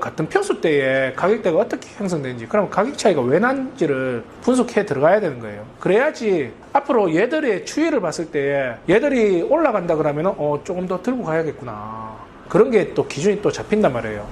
같은 평수대에 가격대가 어떻게 형성되는지 그럼 가격 차이가 왜 난지를 분석해 들어가야 되는 거예요. 그래야지 앞으로 얘들의 추이를 봤을 때 얘들이 올라간다 그러면 어 조금 더 들고 가야겠구나. 그런 게 또 기준이 또 잡힌단 말이에요.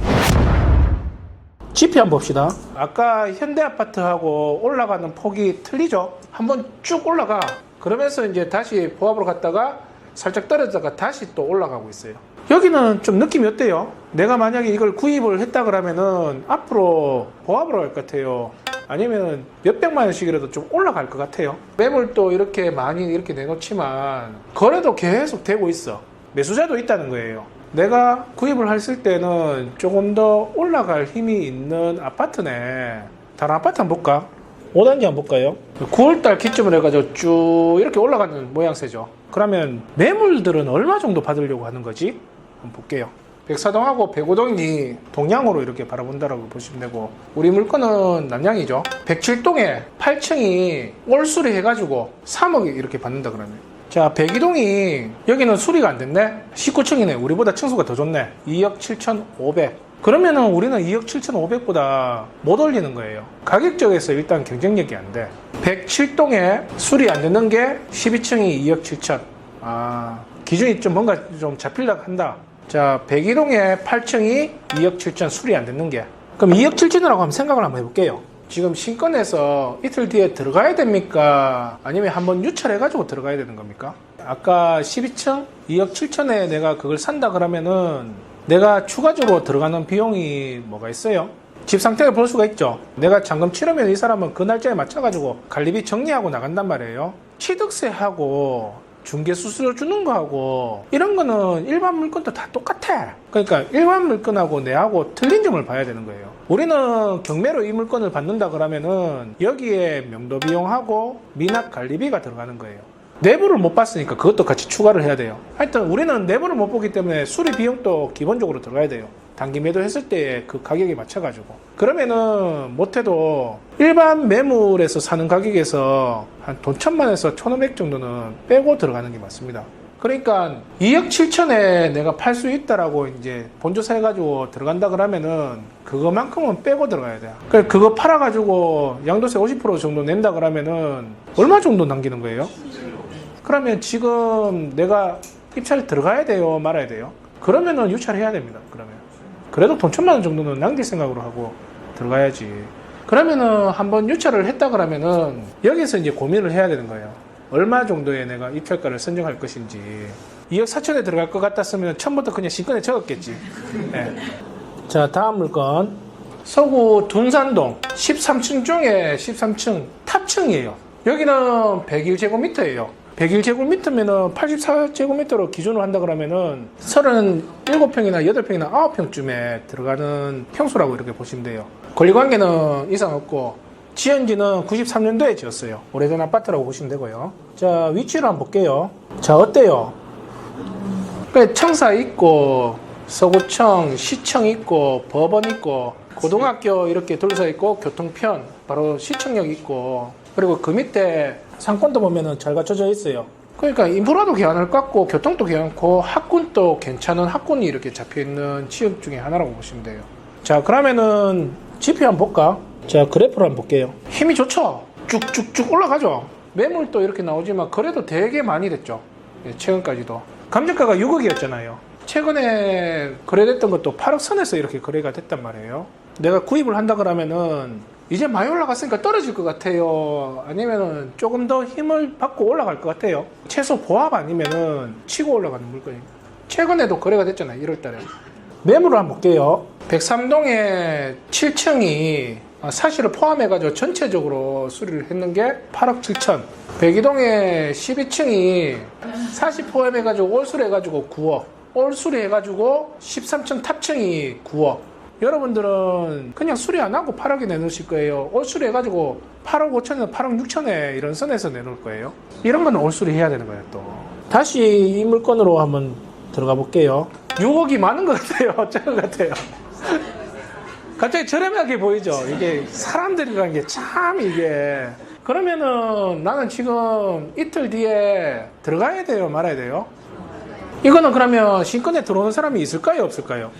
GP 한번 봅시다. 아까 현대 아파트하고 올라가는 폭이 틀리죠? 한번 쭉 올라가. 그러면서 이제 다시 보합으로 갔다가 살짝 떨어졌다가 다시 또 올라가고 있어요. 여기는 좀 느낌이 어때요? 내가 만약에 이걸 구입을 했다 그러면은 앞으로 보합으로 갈 것 같아요. 아니면 몇백만 원씩이라도 좀 올라갈 것 같아요. 매물도 이렇게 많이 이렇게 내놓지만 거래도 계속 되고 있어. 매수자도 있다는 거예요. 내가 구입을 했을 때는 조금 더 올라갈 힘이 있는 아파트네. 다른 아파트 한번 볼까? 5단지 한번 볼까요? 9월달 기점으로 해가지고 쭉 이렇게 올라가는 모양새죠. 그러면 매물들은 얼마 정도 받으려고 하는 거지? 한번 볼게요. 백사동하고 백오동이 동양으로 이렇게 바라본다라고 보시면 되고 우리 물건은 남양이죠. 107동에 8층이 올수리 해가지고 3억이 이렇게 받는다 그러면 자, 백이동이 여기는 수리가 안 됐네. 19층이네. 우리보다 층수가 더 좋네. 2억 7,500. 그러면은 우리는 2억 7,500보다 못 올리는 거예요. 가격적에서 일단 경쟁력이 안 돼. 107동에 수리 안 되는 게 12층이 2억 7천. 아, 기준이 좀 뭔가 좀 잡히려고 한다. 자, 102동에 8층이 2억 7천 수리 안 되는 게. 그럼 2억 7천이라고 한번 생각을 한번 해볼게요. 지금 신건에서 이틀 뒤에 들어가야 됩니까? 아니면 한번 유찰해가지고 들어가야 되는 겁니까? 아까 12층 2억 7천에 내가 그걸 산다 그러면은 내가 추가적으로 들어가는 비용이 뭐가 있어요? 집 상태를 볼 수가 있죠. 내가 잔금 치르면 이 사람은 그 날짜에 맞춰가지고 관리비 정리하고 나간단 말이에요. 취득세하고 중개 수수료 주는 거하고 이런 거는 일반 물건도 다 똑같아. 그러니까 일반 물건하고 내하고 틀린 점을 봐야 되는 거예요. 우리는 경매로 이 물건을 받는다 그러면은 여기에 명도 비용하고 미납 관리비가 들어가는 거예요. 내부를 못 봤으니까 그것도 같이 추가를 해야 돼요. 하여튼 우리는 내부를 못 보기 때문에 수리 비용도 기본적으로 들어가야 돼요. 단기 매도했을 때 그 가격에 맞춰가지고. 그러면은 못해도 일반 매물에서 사는 가격에서 한 돈 천만에서 천오백 정도는 빼고 들어가는 게 맞습니다. 그러니까 2억 7천에 내가 팔 수 있다라고 이제 본조사 해가지고 들어간다 그러면은 그거만큼은 빼고 들어가야 돼요. 그래 그거 팔아가지고 양도세 50% 정도 낸다 그러면은 얼마 정도 남기는 거예요? 그러면 지금 내가 입찰 들어가야 돼요, 말아야 돼요? 그러면은 유찰해야 됩니다. 그러면 그래도 돈 천만 원 정도는 남길 생각으로 하고 들어가야지. 그러면은 한번 유찰을 했다 그러면은 여기서 이제 고민을 해야 되는 거예요. 얼마 정도의 내가 입찰가를 선정할 것인지. 2억 4천에 들어갈 것 같았으면 처음부터 그냥 신권에 적었겠지. 예. 자, 다음 물건. 서구 둔산동 13층 중에 13층 탑층이에요. 여기는 101제곱미터예요. 101제곱미터면은 84제곱미터로 기준으로 한다 그러면은 37평이나 8평이나 9평쯤에 들어가는 평수라고 이렇게 보시면 돼요. 권리관계는 이상 없고 지은지는 93년도에 지었어요. 오래된 아파트라고 보시면 되고요. 자, 위치를 한번 볼게요. 자, 어때요? 그 청사 있고 서구청, 시청 있고 법원 있고 고등학교 이렇게 둘러서 있고 교통편 바로 시청역 있고 그리고 그 밑에 상권도 보면은 잘 갖춰져 있어요. 그러니까 인프라도 괜찮을 것 같고 교통도 괜찮고 학군도 괜찮은 학군이 이렇게 잡혀 있는 지역 중에 하나라고 보시면 돼요. 자 그러면은 GP 한번 볼까? 자 그래프를 한번 볼게요. 힘이 좋죠? 쭉쭉쭉 올라가죠. 매물도 이렇게 나오지만 거래도 되게 많이 됐죠. 예, 최근까지도. 감정가가 6억이었잖아요. 최근에 거래됐던 것도 8억 선에서 이렇게 거래가 됐단 말이에요. 내가 구입을 한다 그러면은 이제 많이 올라갔으니까 떨어질 것 같아요. 아니면은 조금 더 힘을 받고 올라갈 것 같아요. 최소 보합 아니면은 치고 올라가는 물건이. 최근에도 거래가 됐잖아요. 1월 달에. 매물을 한번 볼게요. 103동에 7층이 사실을 포함해가지고 전체적으로 수리를 했는 게 8억 7천. 102동에 12층이 사실 포함해가지고 올수리 해가지고 9억. 올수리 해가지고 13층 탑층이 9억. 여러분들은 그냥 수리 안 하고 8억에 내놓으실 거예요. 올수리 해가지고 8억 5천에 8억 6천에 이런 선에서 내놓을 거예요. 이런 건 올수리 해야 되는 거예요, 또. 다시 이 물건으로 한번 들어가 볼게요. 6억이 많은 것 같아요. 적은 것 같아요. 갑자기 저렴하게 보이죠? 이게 사람들이라는 게 참 이게. 그러면은 나는 지금 이틀 뒤에 들어가야 돼요? 말아야 돼요? 이거는 그러면 신권에 들어오는 사람이 있을까요? 없을까요?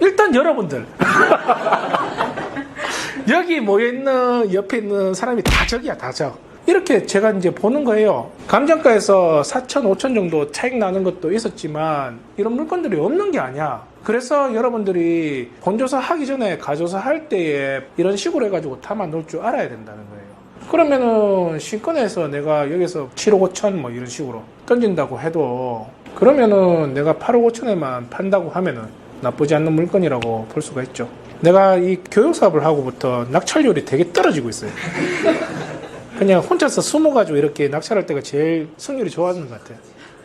일단 여러분들 여기 모여있는 옆에 있는 사람이 다 적이야 다 적. 이렇게 제가 이제 보는 거예요. 감정가에서 4천, 5천 정도 차익 나는 것도 있었지만 이런 물건들이 없는 게 아니야. 그래서 여러분들이 본조사 하기 전에 가조사 할 때에 이런 식으로 해가지고 담아 놓을 줄 알아야 된다는 거예요. 그러면은 신권에서 내가 여기서 7억 5천 뭐 이런 식으로 던진다고 해도 그러면은 내가 8억 5천에만 판다고 하면은 나쁘지 않는 물건이라고 볼 수가 있죠. 내가 이 교육 사업을 하고부터 낙찰률이 되게 떨어지고 있어요. 그냥 혼자서 숨어가지고 이렇게 낙찰할 때가 제일 승률이 좋아지는 것 같아요.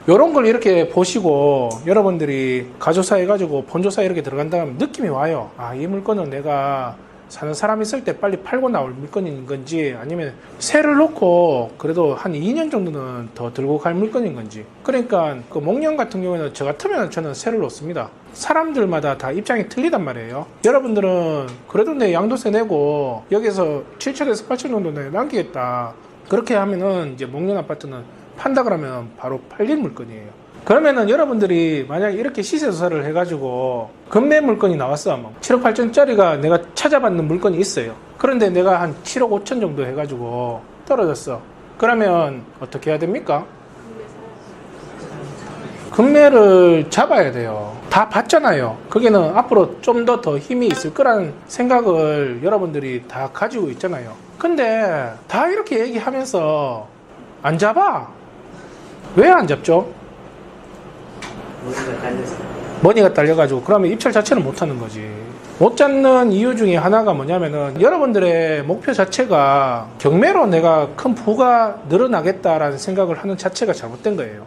이런 걸 이렇게 보시고 여러분들이 가조사 해가지고 본조사 이렇게 들어간 다음에 느낌이 와요. 아, 이 물건은 내가 사는 사람 있을 때 빨리 팔고 나올 물건인 건지 아니면 세를 놓고 그래도 한 2년 정도는 더 들고 갈 물건인 건지. 그러니까 그 목련 같은 경우에는 저 같으면 저는 세를 놓습니다. 사람들마다 다 입장이 틀리단 말이에요. 여러분들은 그래도 내 양도세 내고 여기서 7천에서 8천 정도 내 남기겠다. 그렇게 하면은 이제 목련 아파트는 판다 그러면 바로 팔릴 물건이에요 그러면은 여러분들이 만약에 이렇게 시세 조사를 해가지고 금매 물건이 나왔어. 뭐 7억 8천짜리가 내가 찾아봤는 물건이 있어요. 그런데 내가 한 7억 5천 정도 해가지고 떨어졌어. 그러면 어떻게 해야 됩니까? 금매를 잡아야 돼요. 다 봤잖아요. 거기는 앞으로 좀 더 더 힘이 있을 거라는 생각을 여러분들이 다 가지고 있잖아요. 근데 다 이렇게 얘기하면서 안 잡아. 왜 안 잡죠? 머니가 딸려가지고 그러면 입찰 자체는 못하는 거지. 못 잡는 이유 중에 하나가 뭐냐면은 여러분들의 목표 자체가 경매로 내가 큰 부가 늘어나겠다라는 생각을 하는 자체가 잘못된 거예요.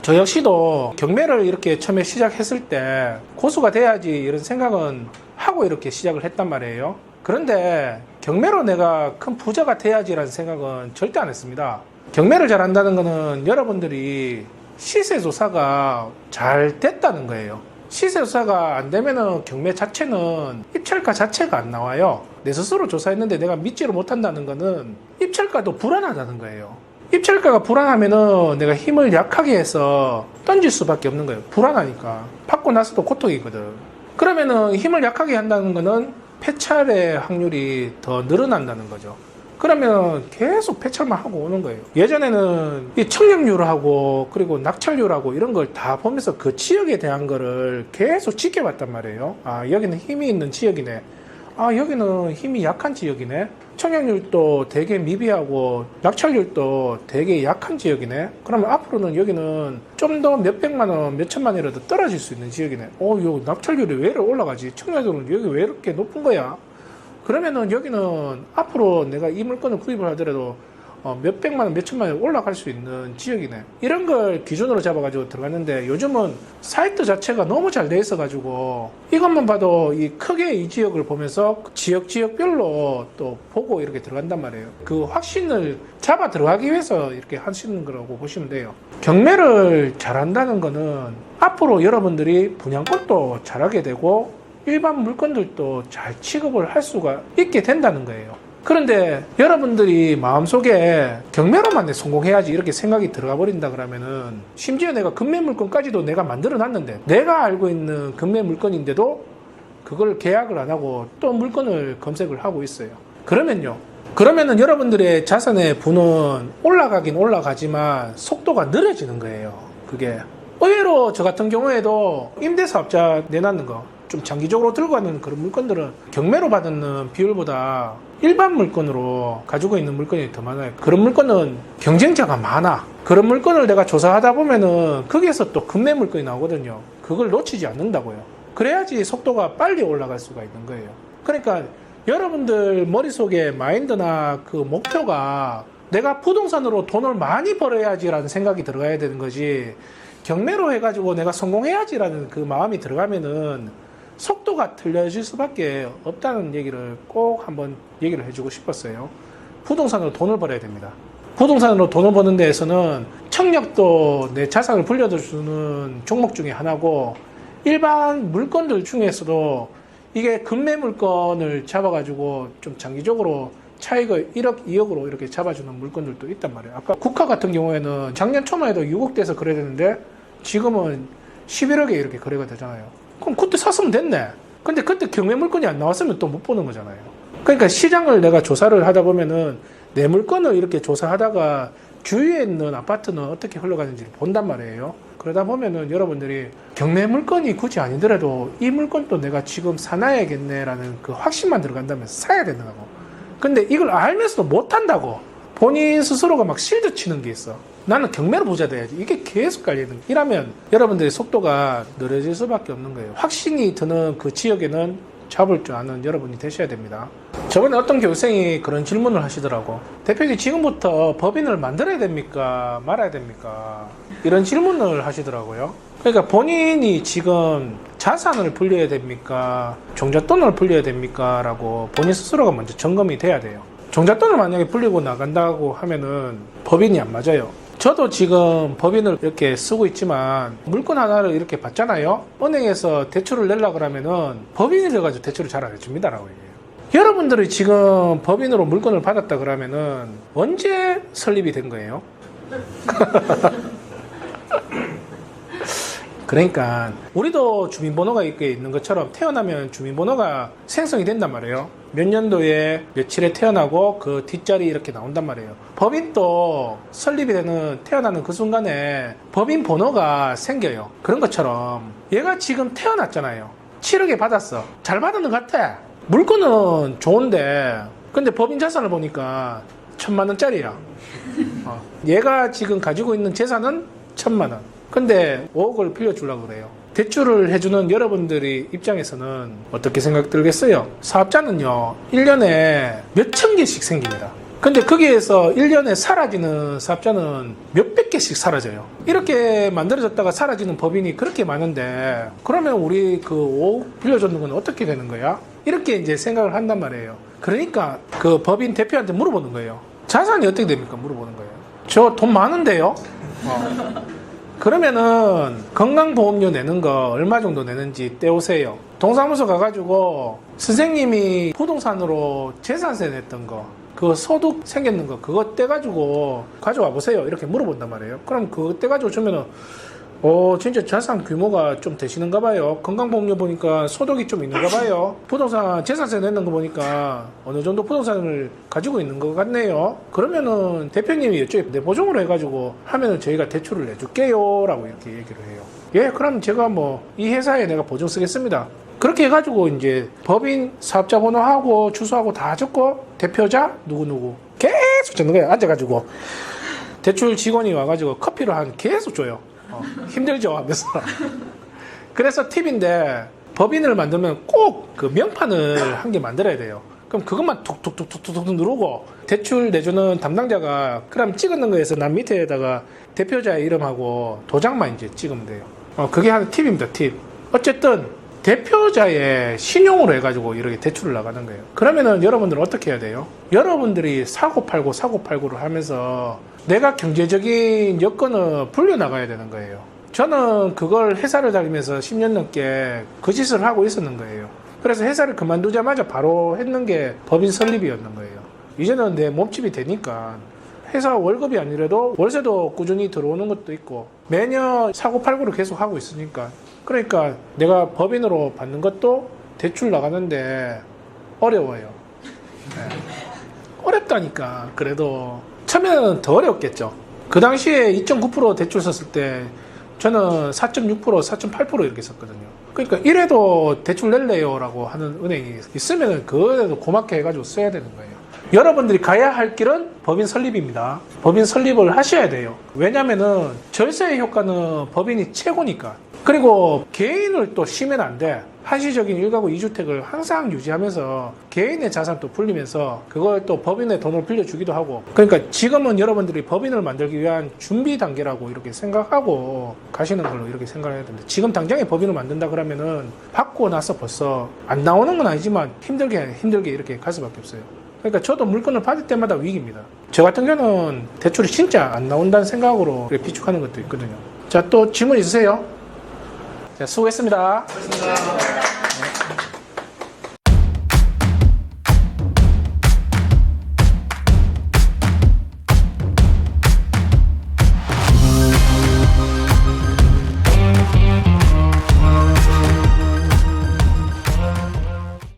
저 역시도 경매를 이렇게 처음에 시작했을 때 고수가 돼야지 이런 생각은 하고 이렇게 시작을 했단 말이에요. 그런데 경매로 내가 큰 부자가 돼야지라는 생각은 절대 안 했습니다. 경매를 잘한다는 거는 여러분들이 시세 조사가 잘 됐다는 거예요. 시세 조사가 안 되면은 경매 자체는 입찰가 자체가 안 나와요. 내 스스로 조사했는데 내가 믿지를 못한다는 거는 입찰가도 불안하다는 거예요. 입찰가가 불안하면은 내가 힘을 약하게 해서 던질 수밖에 없는 거예요. 불안하니까. 받고 나서도 고통이거든. 그러면은 힘을 약하게 한다는 거는 폐찰의 확률이 더 늘어난다는 거죠. 그러면 계속 폐찰만 하고 오는 거예요. 예전에는 이 청약률하고 그리고 낙찰률하고 이런 걸 다 보면서 그 지역에 대한 거를 계속 지켜봤단 말이에요. 아, 여기는 힘이 있는 지역이네. 아, 여기는 힘이 약한 지역이네. 청약률도 되게 미비하고 낙찰률도 되게 약한 지역이네. 그러면 앞으로는 여기는 좀 더 몇백만 원, 몇천만 원이라도 떨어질 수 있는 지역이네. 어, 요 낙찰률이 왜 이렇게 올라가지? 청약률은 여기 왜 이렇게 높은 거야? 그러면은 여기는 앞으로 내가 이 물건을 구입을 하더라도 어, 몇 백만 원, 몇 천만 원 올라갈 수 있는 지역이네. 이런 걸 기준으로 잡아가지고 들어갔는데 요즘은 사이트 자체가 너무 잘 돼 있어가지고 이것만 봐도 이 크게 이 지역을 보면서 지역 지역별로 또 보고 이렇게 들어간단 말이에요. 그 확신을 잡아 들어가기 위해서 이렇게 하시는 거라고 보시면 돼요. 경매를 잘한다는 거는 앞으로 여러분들이 분양권도 잘하게 되고 일반 물건들도 잘 취급을 할 수가 있게 된다는 거예요. 그런데 여러분들이 마음속에 경매로만 내 성공해야지 이렇게 생각이 들어가 버린다 그러면은 심지어 내가 금매 물건까지도 내가 만들어 놨는데 내가 알고 있는 금매 물건인데도 그걸 계약을 안 하고 또 물건을 검색을 하고 있어요. 그러면요. 그러면은 여러분들의 자산의 부는 올라가긴 올라가지만 속도가 느려지는 거예요. 그게. 의외로 저 같은 경우에도 임대사업자 내놨는 거 좀 장기적으로 들고 가는 그런 물건들은 경매로 받는 비율보다 일반 물건으로 가지고 있는 물건이 더 많아요. 그런 물건은 경쟁자가 많아. 그런 물건을 내가 조사하다 보면은 거기에서 또 금매 물건이 나오거든요. 그걸 놓치지 않는다고요. 그래야지 속도가 빨리 올라갈 수가 있는 거예요. 그러니까 여러분들 머릿속에 마인드나 그 목표가 내가 부동산으로 돈을 많이 벌어야지라는 생각이 들어가야 되는 거지. 경매로 해가지고 내가 성공해야지라는 그 마음이 들어가면은 속도가 틀려질 수밖에 없다는 얘기를 꼭 한번 얘기를 해주고 싶었어요. 부동산으로 돈을 벌어야 됩니다. 부동산으로 돈을 버는 데에서는 청력도 내 자산을 불려주는 종목 중에 하나고 일반 물건들 중에서도 이게 금매 물건을 잡아가지고 좀 장기적으로 차익을 1억, 2억으로 이렇게 잡아주는 물건들도 있단 말이에요. 아까 국화 같은 경우에는 작년 초만 해도 6억 대에서 거래되는데 지금은 11억에 이렇게 거래가 되잖아요. 그럼 그때 샀으면 됐네. 근데 그때 경매 물건이 안 나왔으면 또 못 보는 거잖아요. 그러니까 시장을 내가 조사를 하다 보면은 내 물건을 이렇게 조사하다가 주위에 있는 아파트는 어떻게 흘러가는지를 본단 말이에요. 그러다 보면은 여러분들이 경매 물건이 굳이 아니더라도 이 물건도 내가 지금 사놔야겠네라는 그 확신만 들어간다면 사야 된다고. 근데 이걸 알면서도 못 한다고. 본인 스스로가 막 실드 치는 게 있어. 나는 경매로 부자 돼야지. 이게 계속 깔리는. 이러면 여러분들의 속도가 느려질 수밖에 없는 거예요. 확신이 드는 그 지역에는 잡을 줄 아는 여러분이 되셔야 됩니다. 저번에 어떤 교육생이 그런 질문을 하시더라고. 대표님 지금부터 법인을 만들어야 됩니까? 말아야 됩니까? 이런 질문을 하시더라고요. 그러니까 본인이 지금 자산을 불려야 됩니까? 종잣돈을 불려야 됩니까? 라고 본인 스스로가 먼저 점검이 돼야 돼요. 종잣돈을 만약에 불리고 나간다고 하면은 법인이 안 맞아요. 저도 지금 법인을 이렇게 쓰고 있지만 물건 하나를 이렇게 받잖아요. 은행에서 대출을 내려고 그러면은 법인이라 가지고 대출을 잘 안 해줍니다라고 얘기해요. 여러분들이 지금 법인으로 물건을 받았다 그러면은 언제 설립이 된 거예요? 그러니까 우리도 주민번호가 있는 것처럼 태어나면 주민번호가 생성이 된단 말이에요. 몇 년도에 며칠에 태어나고 그 뒷자리 이렇게 나온단 말이에요. 법인도 설립이 되는 태어나는 그 순간에 법인 번호가 생겨요. 그런 것처럼 얘가 지금 태어났잖아요. 7억에 받았어. 잘 받은 것 같아. 물건은 좋은데 근데 법인 자산을 보니까 천만 원짜리야. 어. 얘가 지금 가지고 있는 재산은 천만 원. 근데 5억을 빌려주려고 그래요. 대출을 해주는 여러분들이 입장에서는 어떻게 생각 들겠어요? 사업자는요, 1년에 몇천 개씩 생깁니다. 근데 거기에서 1년에 사라지는 사업자는 몇백 개씩 사라져요. 이렇게 만들어졌다가 사라지는 법인이 그렇게 많은데, 그러면 우리 그 5억 빌려줬는 건 어떻게 되는 거야? 이렇게 이제 생각을 한단 말이에요. 그러니까 그 법인 대표한테 물어보는 거예요. 자산이 어떻게 됩니까? 물어보는 거예요. 저 돈 많은데요? 어. 그러면은 건강보험료 내는 거 얼마 정도 내는지 떼오세요. 동사무소 가가지고 선생님이 부동산으로 재산세 냈던 거, 그 소득 생겼는 거, 그거 떼가지고 가져와 보세요. 이렇게 물어본단 말이에요. 그럼 그거 떼가지고 주면은, 어, 진짜 자산 규모가 좀 되시는가 봐요. 건강보험료 보니까 소득이 좀 있는가 봐요. 부동산 재산세 내는 거 보니까 어느 정도 부동산을 가지고 있는 것 같네요. 그러면은 대표님이 이쪽에 내보증으로 해가지고 하면은 저희가 대출을 내줄게요. 라고 이렇게 얘기를 해요. 예, 그럼 제가 뭐 이 회사에 내가 보증 쓰겠습니다. 그렇게 해가지고 이제 법인 사업자 번호하고 주소하고 다 적고 대표자 누구누구 계속 적는 거예요. 앉아가지고 대출 직원이 와가지고 커피를 한 계속 줘요. 어, 힘들죠 하면서. 그래서 팁인데 법인을 만들면 꼭 그 명판을 한 개 만들어야 돼요. 그럼 그것만 툭툭툭툭툭 누르고 대출 내주는 담당자가 그럼 찍는 거에서 난 밑에다가 대표자의 이름하고 도장만 이제 찍으면 돼요. 어, 그게 하는 팁입니다. 팁. 어쨌든 대표자의 신용으로 해가지고 이렇게 대출을 나가는 거예요. 그러면은 여러분들은 어떻게 해야 돼요? 여러분들이 사고 팔고 사고 팔고를 하면서 내가 경제적인 여건을 불려나가야 되는 거예요. 저는 그걸 회사를 다니면서 10년 넘게 그 짓을 하고 있었는 거예요. 그래서 회사를 그만두자마자 바로 했는 게 법인 설립이었는 거예요. 이제는 내 몸집이 되니까 회사 월급이 아니라도 월세도 꾸준히 들어오는 것도 있고 매년 사고 팔고를 계속 하고 있으니까 그러니까 내가 법인으로 받는 것도 대출 나가는데 어려워요. 네. 어렵다니까 그래도 처음에는 더 어렵겠죠. 그 당시에 2.9% 대출 썼을 때 저는 4.6% 4.8% 이렇게 썼거든요. 그러니까 이래도 대출 낼래요라고 하는 은행이 있으면 그거에도 고맙게 해가지고 써야 되는 거예요. 여러분들이 가야 할 길은 법인 설립입니다. 법인 설립을 하셔야 돼요. 왜냐면은 절세의 효과는 법인이 최고니까. 그리고 개인을 또 쉬면 안 돼. 한시적인 일가구 2주택을 항상 유지하면서 개인의 자산도 불리면서 그걸 또 법인의 돈을 빌려주기도 하고 그러니까 지금은 여러분들이 법인을 만들기 위한 준비 단계라고 이렇게 생각하고 가시는 걸로 이렇게 생각을 해야 됩니다. 지금 당장에 법인을 만든다 그러면은 받고 나서 벌써 안 나오는 건 아니지만 힘들게 힘들게 이렇게 갈 수밖에 없어요. 그러니까 저도 물건을 받을 때마다 위기입니다. 저 같은 경우는 대출이 진짜 안 나온다는 생각으로 비축하는 것도 있거든요. 자, 또 질문 있으세요? 자, 수고했습니다. 고맙습니다.